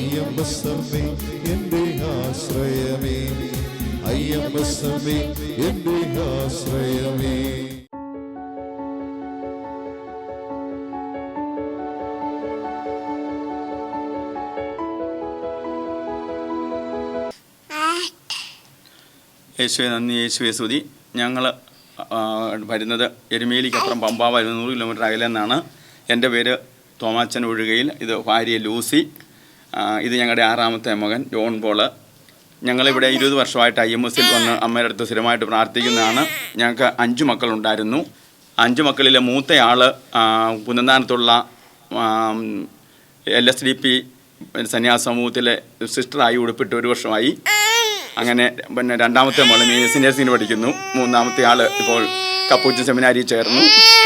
അയ്യമ്പസമ്മേ എന്റെ ആശ്രയമേ. അയ്യമ്പസമ്മേ എന്റെ ആശ്രയമേ. യേശുവെ നന്ദി യേശുവെ സ്തുതി. ഞങ്ങൾ വരുന്നത് എരുമേലിക്കപ്പുറം പമ്പ വരുന്ന നൂറ് കിലോമീറ്റർ അകലെ നിന്നാണ് എന്റെ പേര് തോമാച്ചൻ ഒഴുകയിൽ. ഇത് ഭാര്യ ലൂസി. ഇത് ഞങ്ങളുടെ ആറാമത്തെ മകൻ ജോൺ പോൾ. ഞങ്ങളിവിടെ ഇരുപത് വർഷമായിട്ട് ഐ എം എസിൽ വന്ന് അമ്മയുടെ അടുത്ത് സ്ഥിരമായിട്ട് പ്രാർത്ഥിക്കുന്നതാണ്. ഞങ്ങൾക്ക് അഞ്ച് മക്കളുണ്ടായിരുന്നു. അഞ്ച് മക്കളിലെ മൂത്തയാൾ പുനന്താനത്തുള്ള എൽ എസ് ഡി പി സന്യാസ സമൂഹത്തിലെ സിസ്റ്ററായി ഉടുപ്പിട്ട് ഒരു വർഷമായി. അങ്ങനെ പിന്നെ രണ്ടാമത്തെ മോൾ മേസി നഴ്സിംഗിന് പഠിക്കുന്നു. മൂന്നാമത്തെ ആൾ ഇപ്പോൾ കപ്പൂച്ചൻ സെമിനാരിയിൽ ചേർന്നു.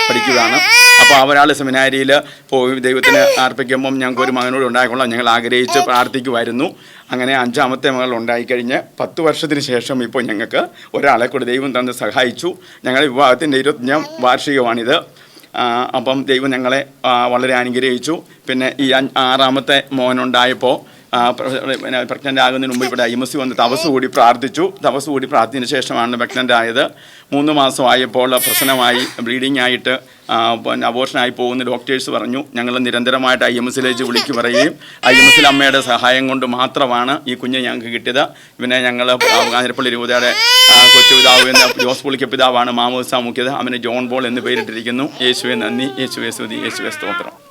പഠിക്കുകയാണ്. അപ്പോൾ അവരാൾ സെമിനാരിയിൽ പോയി ദൈവത്തിന് അർപ്പിക്കുമ്പം ഞങ്ങൾക്ക് ഒരു മകനോട് ഉണ്ടായിക്കൊള്ളാം. ഞങ്ങൾ ആഗ്രഹിച്ച് പ്രാർത്ഥിക്കുമായിരുന്നു അങ്ങനെ അഞ്ചാമത്തെ മകൾ ഉണ്ടായിക്കഴിഞ്ഞ് പത്ത് വർഷത്തിന് ശേഷം ഇപ്പോൾ ഞങ്ങൾക്ക് ഒരാളെ കൂടി ദൈവം തന്ന് സഹായിച്ചു. ഞങ്ങളുടെ വിവാഹത്തിന്റെ ഇരുപത്തഞ്ചാം വാർഷികമാണിത്. അപ്പം ദൈവം ഞങ്ങളെ വളരെ അനുഗ്രഹിച്ചു. പിന്നെ ഈ ആറാമത്തെ മോനുണ്ടായപ്പോൾ പിന്നെ പ്രഗ്നന്റ് ആകുന്നതിന് മുമ്പ് ഇവിടെ ഐ എം എസ് വന്ന് തപസ് കൂടി പ്രാർത്ഥിച്ചു. തപസ് കൂടി പ്രാർത്ഥിച്ചതിന് ശേഷമാണ് പ്രഗ്നന്റ് ആയത് മൂന്ന് മാസമായപ്പോൾ പ്രശ്നമായി ബ്ലീഡിംഗ് ആയിട്ട് പിന്നെ അബോർഷനായി പോകുന്ന ഡോക്ടേഴ്സ് പറഞ്ഞു ഞങ്ങൾ നിരന്തരമായിട്ട് ഐ എം എസിലേക്ക് വിളിച്ചു പറയുകയും ഐ എം എസിൽ അമ്മയുടെ സഹായം കൊണ്ട് മാത്രമാണ് ഈ കുഞ്ഞ് ഞങ്ങൾക്ക് കിട്ടിയത്. പിന്നെ ഞങ്ങൾ കാഞ്ഞിരപ്പള്ളി രൂപതയുടെ കൊച്ചു പിതാവ് എന്ന ജോസ് പുളിക്ക പിതാവാണ് മാമോസ മുഖ്യത. അവന് ജോൺ ബോൾ എന്ന് പേരിട്ടിരിക്കുന്നു. യേശുവെ നന്ദി. യേശുവെ സ്തുതി. യേശുവെ സ്തോത്രം.